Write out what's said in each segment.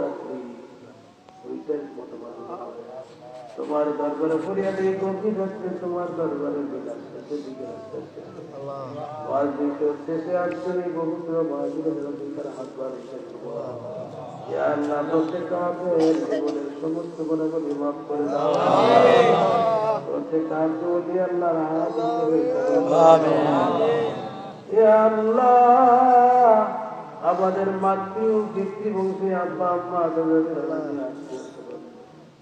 রাত্রি দুইটার মতো বাজে। তোমার দরবারে ফরিয়াদ এই গভীর রাত্রে তোমার দরবারে বিলাস শেষের দিকে আসতে আসতে। ওয়াজ শেষে এই পবিত্র হাত বাড়িয়ে প্রত্যেক আমাদের জীবনের সমস্ত গুণাগুলি মাফ করে দাও। প্রত্যেক কাজকে বলি আল্লাহ রাহাত করে ইয়া আল্লাহ আমাদের মাতৃ পিতৃবংশী আব্বা আম্মা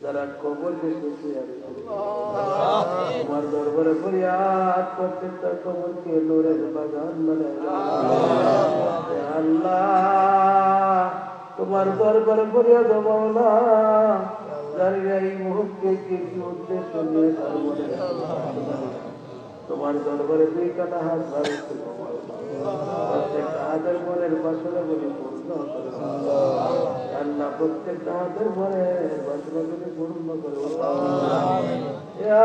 যারা কবর তোমার দরবারে ফরিয়াদ প্রত্যেকটা কবরকে নূরের বাগান। ইয়া আল্লাহ, তোমার দরবারে ফরিয়াদ মাওলা। না এই মুহূর্তে কি উদ্দেশ্য নিয়ে তার মনে তোমার দরবারে দুই কাটা হাত বাড়িয়েছে প্রত্যেকটা হাতের মনের বাসনাগুলি পূর্ণ করে। আল্লাহ প্রত্যেকটা হাতের মনের বাসনাগুলি পূর্ণ করে।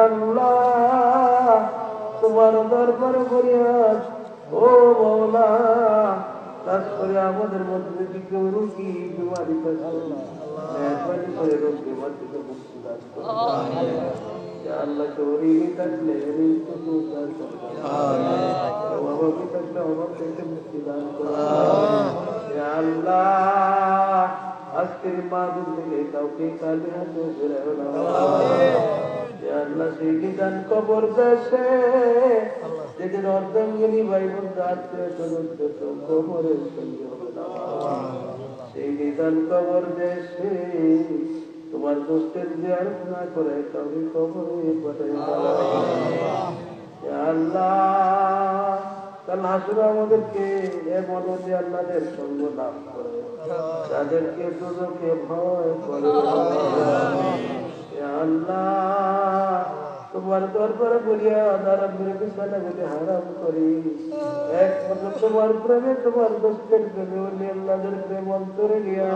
আল্লাহ তোমার দরবারে ফরিয়াদ। ও মৌলা করে আমাদের মধ্যে যদি কেউ রুগী বিমারি মেহরবানি করে রোগ বিমার থেকে মুক্তি দান করো। ইয়া আল্লাহ শরীরে থাকলে ঋণকে দূর দান করো। অভাবী থাকলে অভাব থেকে মুক্তি দান করো। আল্লাহ থেকে যেদিন অর্ধাঙ্গিনী ভাই কবরের সেই নিদান কবর দেশে তোমার দোষের জিয়ারত না করে তবে কবরে পাঠাই আল্লাহ। কাল হাসুর আমাদেরকে এমন যে আল্লাহদের সঙ্গ লাভ করে। তাদেরকে দুজকে ভয় করে। তোমার দরবারে বলিয়া দ্বারা মেরে বিছানা বলে হারাম করি। একমাত্র তোমার প্রেমে তোমার দোষের প্রেমে বলি আল্লাহদের প্রেম অন্তরে গিয়া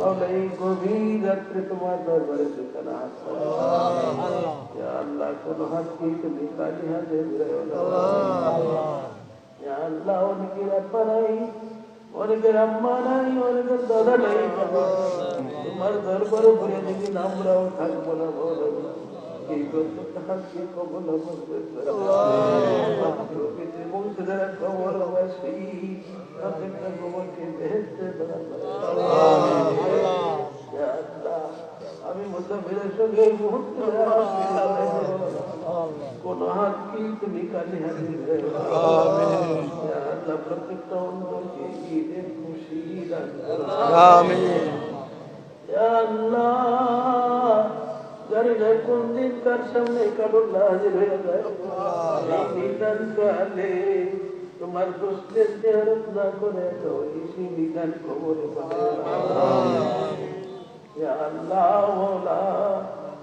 বলে এই গভীর রাত্রে তোমার দরবারে বিছানা হাত ইয়া আল্লাহ, কোন হাত কি তুমি কালি হাতে ফিরাইও না। ইয়া আল্লাহ, অনেকের আব্বা নাই, অনেকের আম্মা নাই, অনেকের দাদা নাই। তোমার দরবার উপরে দেখি আমরাও থাকব না বলো আমি মুসাফিরের সঙ্গে এই মুহূর্তে কোন হাত কি তুমি কালি হাতি আল্লাহ প্রত্যেকটা অন্তরকে ঈদের খুশি আল্লাহ জানি না কোন দিন তার সামনে কারণ হাজির হয়ে যায়? নিদান কালে তোমার দুষ্টের চেহারত না করে তো ইসি নিদান কবরে আল্লাহ।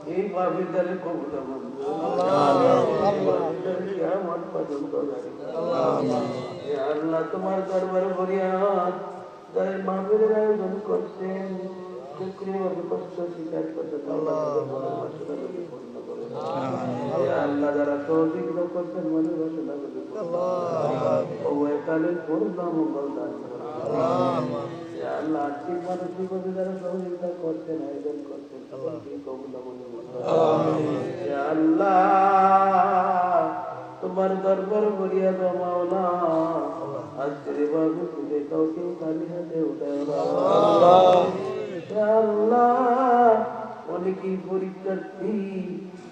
এই কবুল পর্যন্ত আল্লাহ। তোমার দরবারে ফরিয়াদ যারা এই আয়োজন করছেন আল্লাহ যারা সহযোগিতা করছেন বাসনাগুলি পূর্ণ করে। ও একালের পূর্ণ মঙ্গল দান আল্লাহ আর্থিক মানসিকভাবে যারা সহযোগিতা করছেন আয়োজন করছেন মনে তোমার দরবার বলিয়া দো মাওলা আজকের বাবু কাউকে খালি হাতে না। ইয়া আল্লাহ অনেকেই পরীক্ষার্থী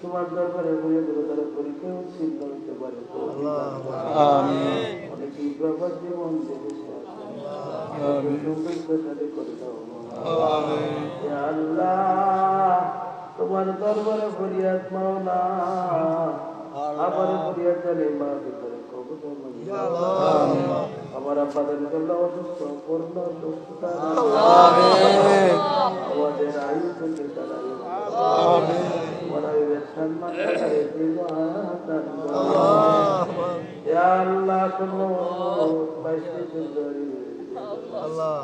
তোমার দরবারে বলে দেবো তারা পরীক্ষা উচ্ছিন্ন হতে পারে। অনেকেই বাবার জীবন দেখেছে আল্লাহ তোমার দরবারে ফরিয়াদ মাওলা। আবার ফরিয়াদ জানে মা ভিতরে কবুল আমার আব্বাদের জন্য অসুস্থ করোনা। সুস্থতা আমাদের আয়ু থেকে আমার। ইয়া আল্লাহ শোনো বাইশে আল্লাহ।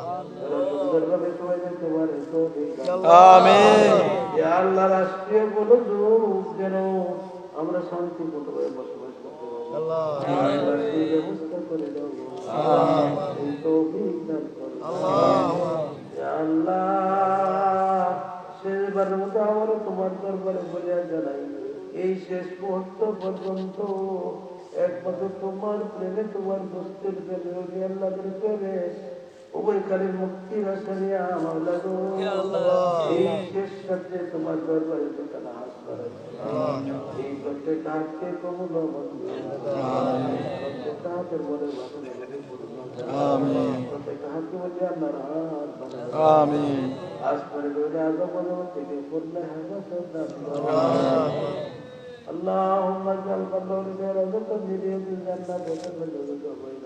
রাষ্ট্রীয় কোনো যেন আমরা শান্তি শান্তিপূর্ণভাবে বসবাস করতে ব্যবস্থা করে দেবো তৌফিক আল্লাহ শেষবারের তোমার দরবারে বলিয়া জানাই এই শেষ মুহূর্ত পর্যন্ত একমাত্র তোমার প্রেমে তোমার দোস্তের প্রেমে আল্লাহ প্রেমে উভয়কালের মুক্তির আশা নিয়ে আমার লাগো এই শেষ রাত্রে তোমার দরবারে দোকান হাত করাচ্ছি এই প্রত্যেক হাতকে কবুল ও মঞ্জুর প্রত্যেক হাতের মনের বাসনা প্রত্যেক হাতকে বললে আল্লাহর হাত বানাও। আমিন আসমানে দৌড়ে আজম বলব থেকে পড়লে হাজার اللهم اجعل قبره روضة من رياض الجنة وتبلغ بين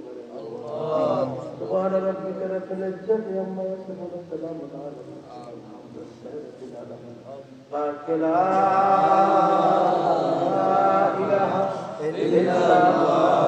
سبحان ربك رب العزة عما يصفون وسلام على المرسلين الحمد لله رب العالمين لا إله إلا الله